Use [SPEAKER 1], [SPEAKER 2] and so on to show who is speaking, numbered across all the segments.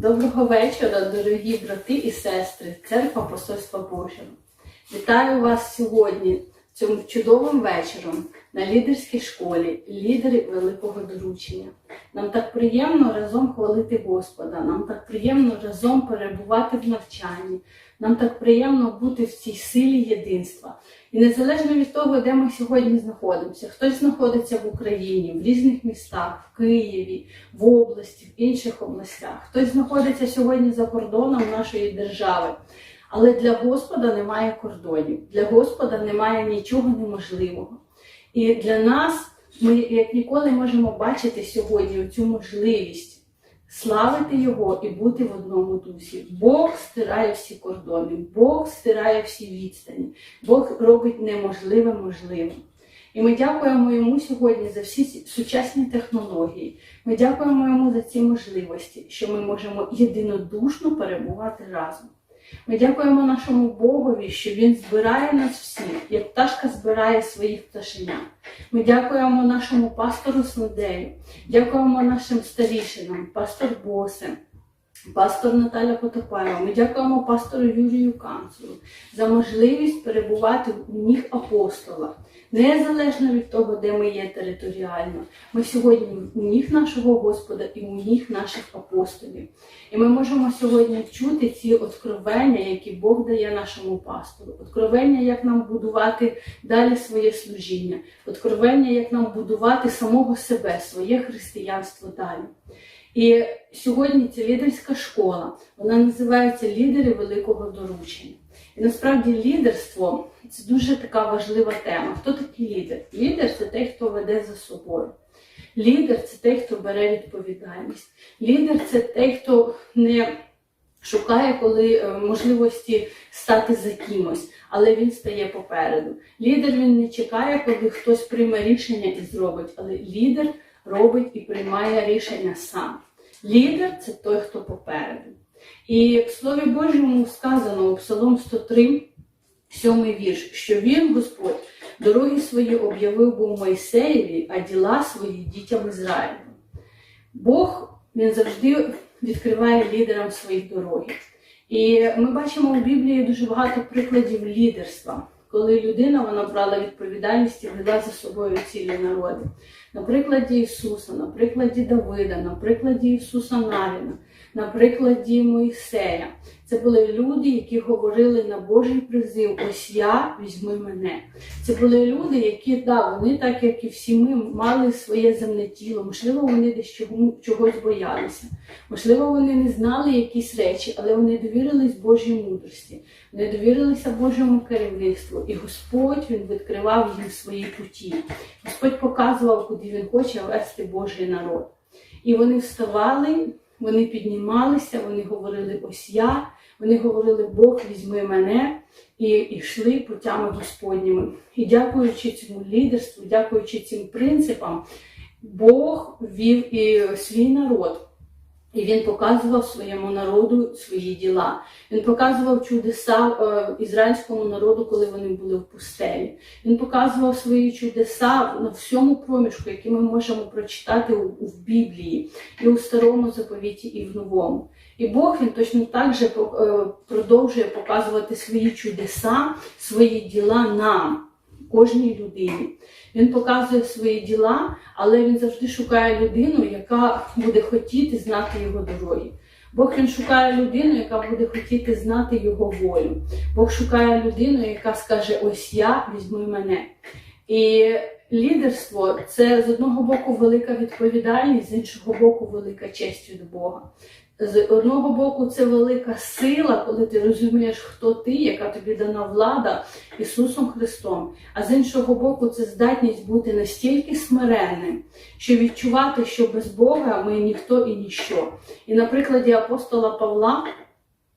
[SPEAKER 1] Доброго вечора, дорогі брати і сестри, церква Посольства Божого. Вітаю вас сьогодні, цим чудовим вечором, на лідерській школі, лідери великого доручення. Нам так приємно разом хвалити Господа, нам так приємно разом перебувати в навчанні, нам так приємно бути в цій силі єдинства. І незалежно від того, де ми сьогодні знаходимося, хтось знаходиться в Україні, в різних містах, в Києві, в області, в інших областях, хтось знаходиться сьогодні за кордоном нашої держави. Але для Господа немає кордонів, для Господа немає нічого неможливого. І для нас ми як ніколи можемо бачити сьогодні цю можливість славити Його і бути в одному дусі. Бог стирає всі кордони, Бог стирає всі відстані, Бог робить неможливе можливим. І ми дякуємо йому сьогодні за всі сучасні технології. Ми дякуємо йому за ці можливості, що ми можемо єдинодушно перебувати разом. Ми дякуємо нашому Богові, що Він збирає нас всіх, як пташка збирає своїх пташенят. Ми дякуємо нашому пастору Снодею, дякуємо нашим старішинам, пастор Босе, пастор Наталя Потопаєва. Ми дякуємо пастору Юрію Канцелу за можливість перебувати у ніг апостола. Незалежно від того, де ми є територіально, ми сьогодні у ніг нашого Господа і у ніг наших апостолів. І ми можемо сьогодні чути ці откровення, які Бог дає нашому пастору, откровення, як нам будувати далі своє служіння, откровення, як нам будувати самого себе, своє християнство далі. І сьогодні ця лідерська школа, вона називається Лідери Великого Доручення. І насправді лідерство це дуже така важлива тема. Хто такий лідер? Лідер це той, хто веде за собою. Лідер це той, хто бере відповідальність. Лідер це той, хто не шукає коли е, можливості стати за кимось, але він стає попереду. Лідер він не чекає, коли хтось прийме рішення і зробить, але лідер робить і приймає рішення сам. Лідер це той, хто попереду. І в Слові Божому сказано у Псалом 103, сьомий вірш, що він, Господь, дороги свої об'явив був Мойсеєві, а діла свої дітям Ізраїлю. Бог він завжди відкриває лідерам своїх дороги. І ми бачимо у Біблії дуже багато прикладів лідерства, коли людина вона брала відповідальність і вела за собою цілі народи. На прикладі Ісуса, на прикладі Давида, на прикладі Ісуса Навіна, на прикладі Моїсея. Це були люди, які говорили на Божий призив: Ось я візьми мене. Це були люди, які да, вони, так як і всі ми, мали своє земне тіло. Можливо, вони десь чогось боялися. Можливо, вони не знали якісь речі, але вони довірились Божій мудрості, вони довірилися Божому керівництву, і Господь він відкривав їм свої путі. Господь показував, куди він хоче вести Божий народ. І вони вставали. Вони піднімалися, вони говорили ось я, вони говорили Бог, візьми мене і йшли путями Господніми. І дякуючи цьому лідерству, дякуючи цим принципам, Бог вів і свій народ. І він показував своєму народу свої діла. Він показував чудеса е, ізраїльському народу, коли вони були в пустелі. Він показував свої чудеса на всьому проміжку, які ми можемо прочитати в Біблії, і у старому заповіті, і в новому. І Бог він точно так же е, продовжує показувати свої чудеса, свої діла нам, кожній людині. Він показує свої діла, але він завжди шукає людину, яка буде хотіти знати його дороги. Бог він шукає людину, яка буде хотіти знати його волю. Бог шукає людину, яка скаже: Ось я візьми мене. І лідерство це з одного боку велика відповідальність, з іншого боку, велика честь від Бога. З одного боку, це велика сила, коли ти розумієш, хто ти, яка тобі дана влада Ісусом Христом. А з іншого боку, це здатність бути настільки смиренним, що відчувати, що без Бога ми ніхто і ніщо. І на прикладі апостола Павла.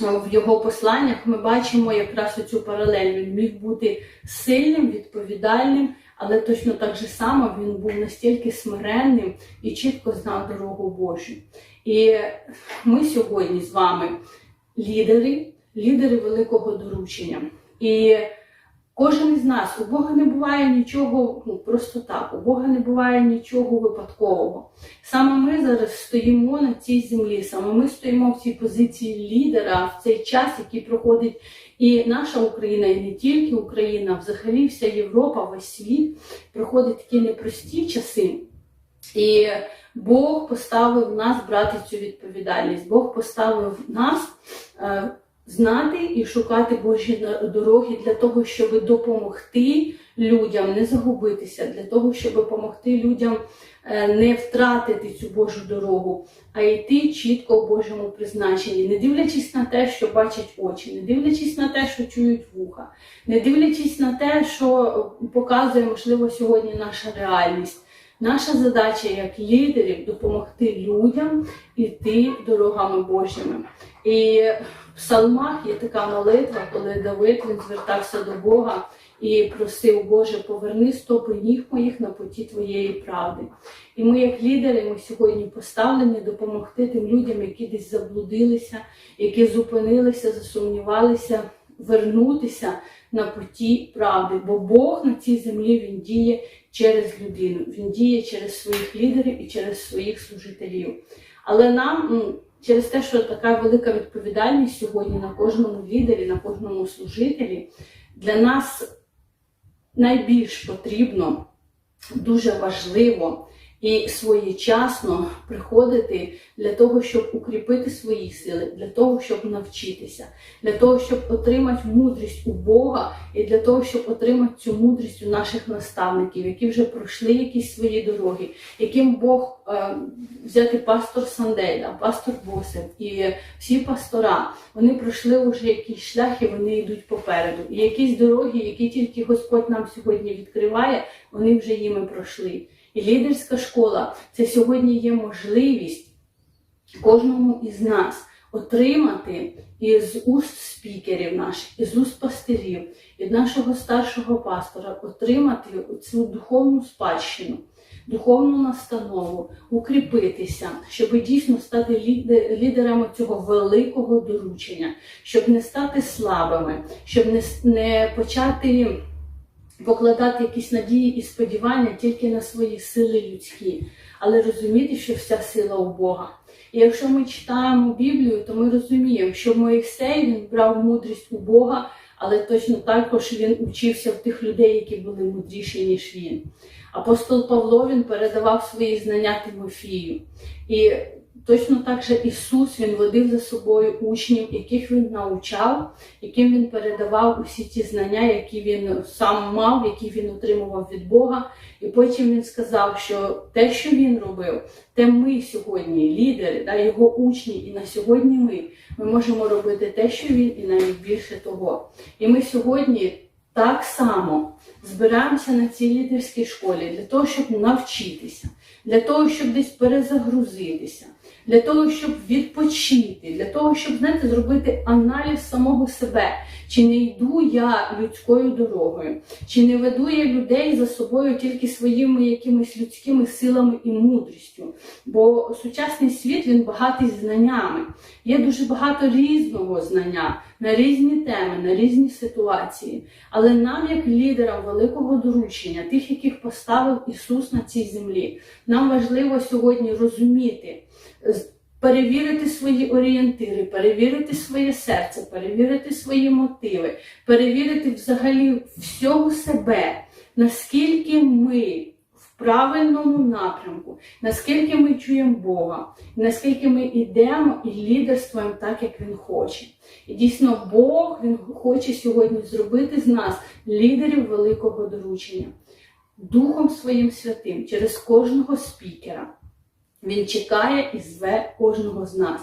[SPEAKER 1] В його посланнях ми бачимо якраз цю паралель. Він міг бути сильним, відповідальним, але точно так же само він був настільки смиренним і чітко знав дорогу Божу. І ми сьогодні з вами лідери, лідери великого доручення. І Кожен із нас, у Бога не буває нічого ну, просто так, у Бога не буває нічого випадкового. Саме ми зараз стоїмо на цій землі, саме ми стоїмо в цій позиції лідера в цей час, який проходить і наша Україна, і не тільки Україна, взагалі вся Європа, весь світ проходить такі непрості часи. І Бог поставив нас брати цю відповідальність. Бог поставив нас е, знати і шукати Божі дороги для того, щоб допомогти людям не загубитися, для того, щоб допомогти людям е, не втратити цю Божу дорогу, а йти чітко в Божому призначенні, не дивлячись на те, що бачать очі, не дивлячись на те, що чують вуха, не дивлячись на те, що показує, можливо, сьогодні наша реальність. Наша задача як лідерів допомогти людям іти дорогами Божими. І в псалмах є така молитва, коли Давид він звертався до Бога і просив, Боже, поверни стопи ніг моїх на поті твоєї правди. І ми, як лідери, ми сьогодні поставлені допомогти тим людям, які десь заблудилися, які зупинилися, засумнівалися, вернутися на путі правди. Бо Бог на цій землі він діє через людину, він діє через своїх лідерів і через своїх служителів. Але нам через те, що така велика відповідальність сьогодні на кожному лідері, на кожному служителі, для нас найбільш потрібно, дуже важливо і своєчасно приходити для того, щоб укріпити свої сили, для того, щоб навчитися, для того, щоб отримати мудрість у Бога і для того, щоб отримати цю мудрість у наших наставників, які вже пройшли якісь свої дороги, яким Бог е, взяти пастор Санделя, пастор Босев і всі пастора, вони пройшли вже якийсь шлях і вони йдуть попереду. І якісь дороги, які тільки Господь нам сьогодні відкриває, вони вже їми пройшли. Лідерська школа це сьогодні є можливість кожному із нас отримати із уст спікерів наших, із уст пастирів, від нашого старшого пастора, отримати цю духовну спадщину, духовну настанову, укріпитися, щоб дійсно стати лідерами цього великого доручення, щоб не стати слабими, щоб не, не почати покладати якісь надії і сподівання тільки на свої сили людські, але розуміти, що вся сила у Бога. І якщо ми читаємо Біблію, то ми розуміємо, що Моїсей він брав мудрість у Бога, але точно також він учився в тих людей, які були мудріші, ніж він. Апостол Павло він передавав свої знання Тимофію. І точно так же Ісус він водив за собою учнів, яких він навчав, яким він передавав усі ті знання, які він сам мав, які він отримував від Бога. І потім він сказав, що те, що він робив, те ми сьогодні, лідери, да, його учні, і на сьогодні ми, ми можемо робити те, що він, і навіть більше того. І ми сьогодні так само збираємося на цій лідерській школі для того, щоб навчитися, для того, щоб десь перезагрузитися, для того, щоб відпочити, для того, щоб знаєте, зробити аналіз самого себе. Чи не йду я людською дорогою, чи не веду я людей за собою тільки своїми якимись людськими силами і мудрістю? Бо сучасний світ він багатий знаннями. Є дуже багато різного знання на різні теми, на різні ситуації. Але нам, як лідерам великого доручення, тих, яких поставив Ісус на цій землі, нам важливо сьогодні розуміти. Перевірити свої орієнтири, перевірити своє серце, перевірити свої мотиви, перевірити взагалі всього себе, наскільки ми в правильному напрямку, наскільки ми чуємо Бога, наскільки ми йдемо і лідерствуємо так, як Він хоче. І дійсно Бог Він хоче сьогодні зробити з нас лідерів великого доручення, Духом Своїм Святим через кожного спікера. Він чекає і зве кожного з нас.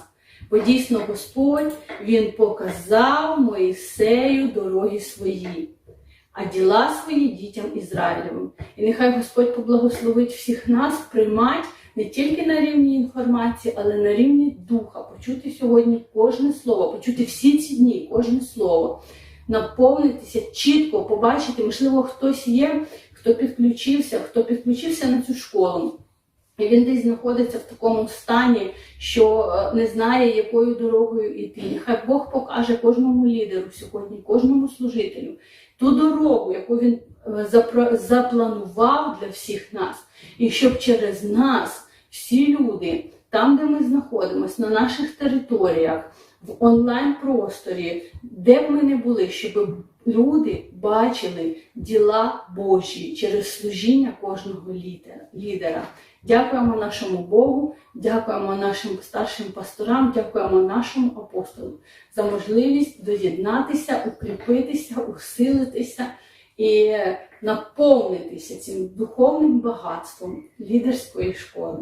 [SPEAKER 1] Бо дійсно Господь Він показав Моїсею дороги свої, а діла свої дітям Ізраїлевим. І нехай Господь поблагословить всіх нас приймати не тільки на рівні інформації, але на рівні духа, почути сьогодні кожне слово, почути всі ці дні, кожне слово, наповнитися чітко, побачити, можливо, хтось є, хто підключився, хто підключився на цю школу. І він десь знаходиться в такому стані, що е, не знає, якою дорогою йти. Нехай Бог покаже кожному лідеру сьогодні, кожному служителю, ту дорогу, яку він е, запланував для всіх нас, і щоб через нас всі люди, там, де ми знаходимося, на наших територіях, в онлайн-просторі, де б ми не були, щоб люди бачили діла Божі через служіння кожного лідера. Дякуємо нашому Богу, дякуємо нашим старшим пасторам, дякуємо нашому апостолу за можливість доєднатися, укріпитися, усилитися і наповнитися цим духовним багатством лідерської школи.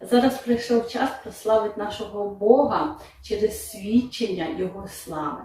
[SPEAKER 1] Зараз прийшов час прославити нашого Бога через свідчення Його слави.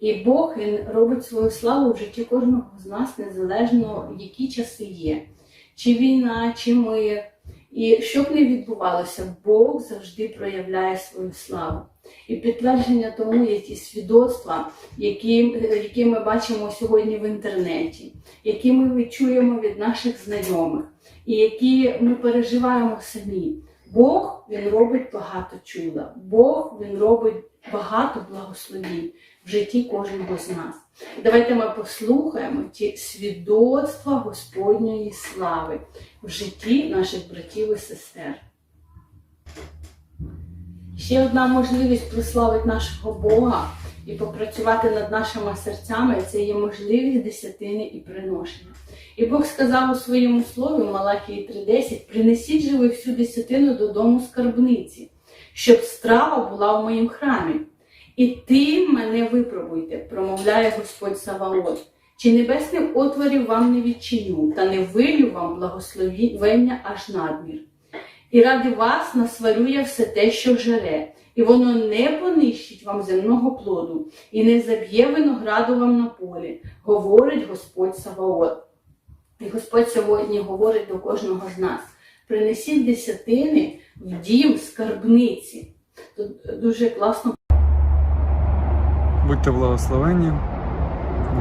[SPEAKER 1] І Бог Він робить свою славу в житті кожного з нас, незалежно які часи є, чи війна, чи мир. І що б не відбувалося, Бог завжди проявляє свою славу. І підтвердження тому є ті свідоцтва, які, які ми бачимо сьогодні в інтернеті, які ми відчуємо від наших знайомих, і які ми переживаємо самі. Бог він робить багато чуда. Бог він робить багато благословінь в житті кожного з нас. Давайте ми послухаємо ті свідоцтва Господньої слави в житті наших братів і сестер. Ще одна можливість прославити нашого Бога і попрацювати над нашими серцями це є можливість десятини і приношення. І Бог сказав у своєму слові Малахії 3:10: принесіть же ви всю десятину додому скарбниці, щоб страва була в моїм храмі. І тим мене випробуйте, промовляє Господь Саваот. Чи небесних отворів вам не відчиню, та не вилю вам благословення аж надмір. І ради вас насварю я все те, що жере, і воно не понищить вам земного плоду, і не заб'є винограду вам на полі, говорить Господь Саваот. І Господь сьогодні говорить до кожного з нас: принесіть десятини в дім скарбниці. Тут дуже класно
[SPEAKER 2] Будьте благословені.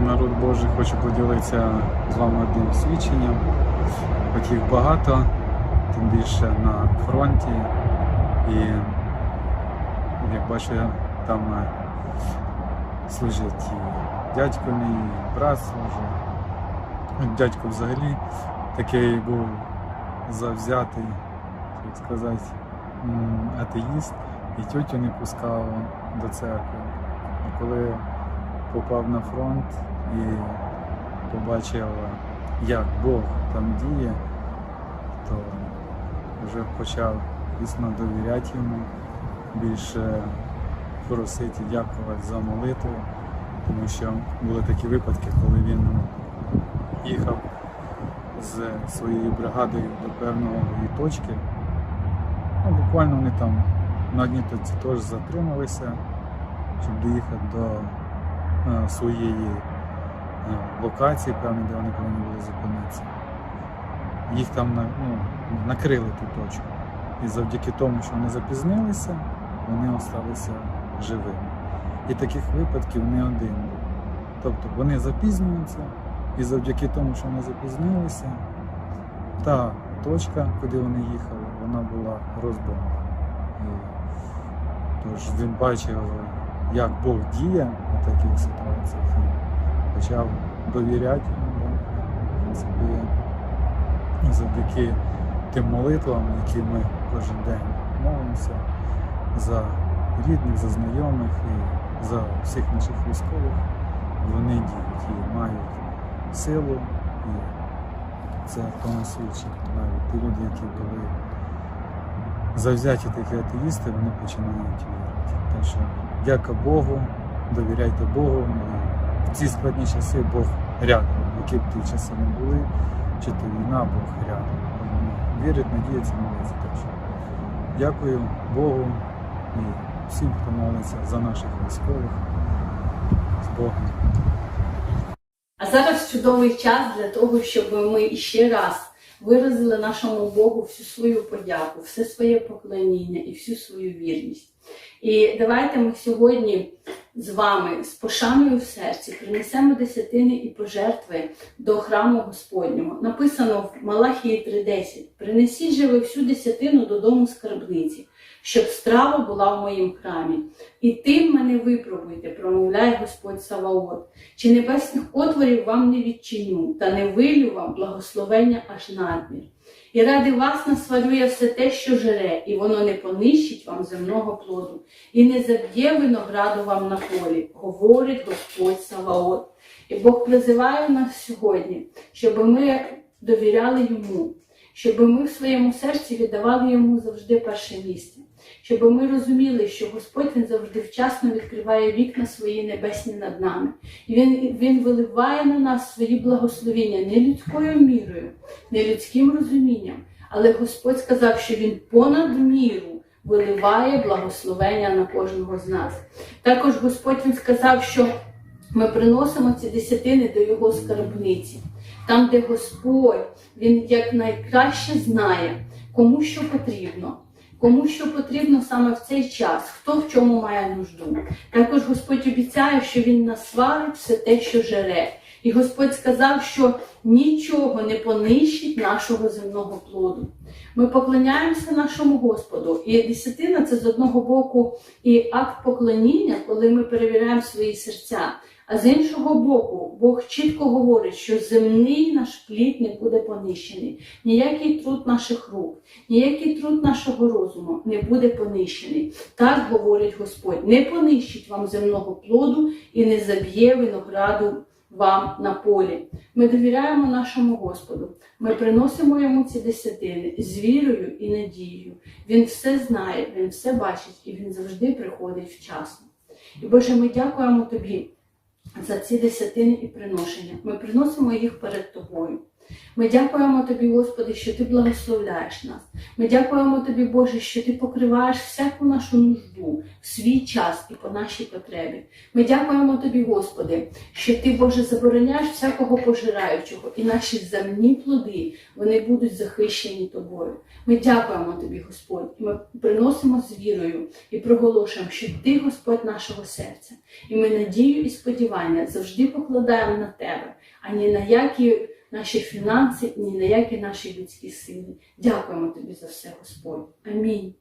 [SPEAKER 2] Народ Божий хочу поділитися з вами одним свідченням. Їх багато, тим більше на фронті. І як бачу, там е, служить і дядько мій, і брат служить. Дядько взагалі такий був завзятий, як сказати, атеїст, і тютю не пускав до церкви. Коли попав на фронт і побачив, як Бог там діє, то вже почав дійсно довіряти йому, більше просити, дякувати за молитву, тому що були такі випадки, коли він їхав з своєю бригадою до певної точки. Ну, буквально вони там на одній точці теж затрималися, щоб доїхати до е, своєї е, локації, певно, де вони повинні були зупинитися. Їх там ну, накрили ту точку. І завдяки тому, що вони запізнилися, вони залишилися живими. І таких випадків не один був. Тобто вони запізнюються, і завдяки тому, що вони запізнилися, та точка, куди вони їхали, вона була розбомблена. Тож він бачив, як Бог діє у таких ситуаціях почав довіряти йому. В завдяки тим молитвам, які ми кожен день молимося за рідних, за знайомих і за всіх наших військових, вони діють і мають силу, і це тому свідчить навіть ті люди, які були завзяті такі атеїсти, вони починають вірити. Так що дяка Богу, довіряйте Богу. І в ці складні часи Бог рядом, які б ті часи не були, чи то війна, Бог рядом. Вірить, надіється, молиться. Так що дякую Богу і всім, хто молиться за наших військових. З Богом.
[SPEAKER 1] А зараз чудовий час для того, щоб ми ще раз виразили нашому Богу всю свою подяку, все своє поклоніння і всю свою вірність. І давайте ми сьогодні з вами з пошаною в серці принесемо десятини і пожертви до храму Господнього. Написано в Малахії 3:10: Принесіть же ви всю десятину додому скарбниці, щоб страва була в моїм храмі. І тим мене випробуйте, промовляє Господь Саваот. Чи небесних отворів вам не відчиню, та не вилю вам благословення аж надмір. І ради вас насварю я все те, що жере, і воно не понищить вам земного плоду, і не заб'є винограду вам на полі, говорить Господь Саваот. І Бог призиває нас сьогодні, щоб ми довіряли йому, щоб ми в своєму серці віддавали йому завжди перше місце, щоб ми розуміли, що Господь він завжди вчасно відкриває вікна свої небесні над нами. І він, він виливає на нас свої благословення не людською мірою, не людським розумінням, але Господь сказав, що Він понад міру виливає благословення на кожного з нас. Також Господь він сказав, що ми приносимо ці десятини до Його скарбниці, там, де Господь Він як найкраще знає, кому що потрібно. Кому що потрібно саме в цей час, хто в чому має нужду. Також Господь обіцяє, що Він насварить все те, що жере. І Господь сказав, що нічого не понищить нашого земного плоду. Ми поклоняємося нашому Господу. І десятина це з одного боку і акт поклоніння, коли ми перевіряємо свої серця. А з іншого боку, Бог чітко говорить, що земний наш плід не буде понищений. Ніякий труд наших рук, ніякий труд нашого розуму не буде понищений. Так говорить Господь: не понищить вам земного плоду і не заб'є винограду вам на полі. Ми довіряємо нашому Господу. Ми приносимо йому ці десятини з вірою і надією. Він все знає, він все бачить і він завжди приходить вчасно. І Боже, ми дякуємо тобі за ці десятини і приношення. Ми приносимо їх перед тобою. Ми дякуємо тобі, Господи, що ти благословляєш нас. Ми дякуємо тобі, Боже, що ти покриваєш всяку нашу нужду в свій час і по нашій потребі. Ми дякуємо тобі, Господи, що ти, Боже, забороняєш всякого пожираючого, і наші земні плоди вони будуть захищені тобою. Ми дякуємо тобі, Господь, і ми приносимо з вірою і проголошуємо, що ти, Господь нашого серця, і ми надію і сподівання завжди покладаємо на тебе, а ні на які наші фінанси, ні на які наші людські сили. Дякуємо тобі за все, Господь. Амінь.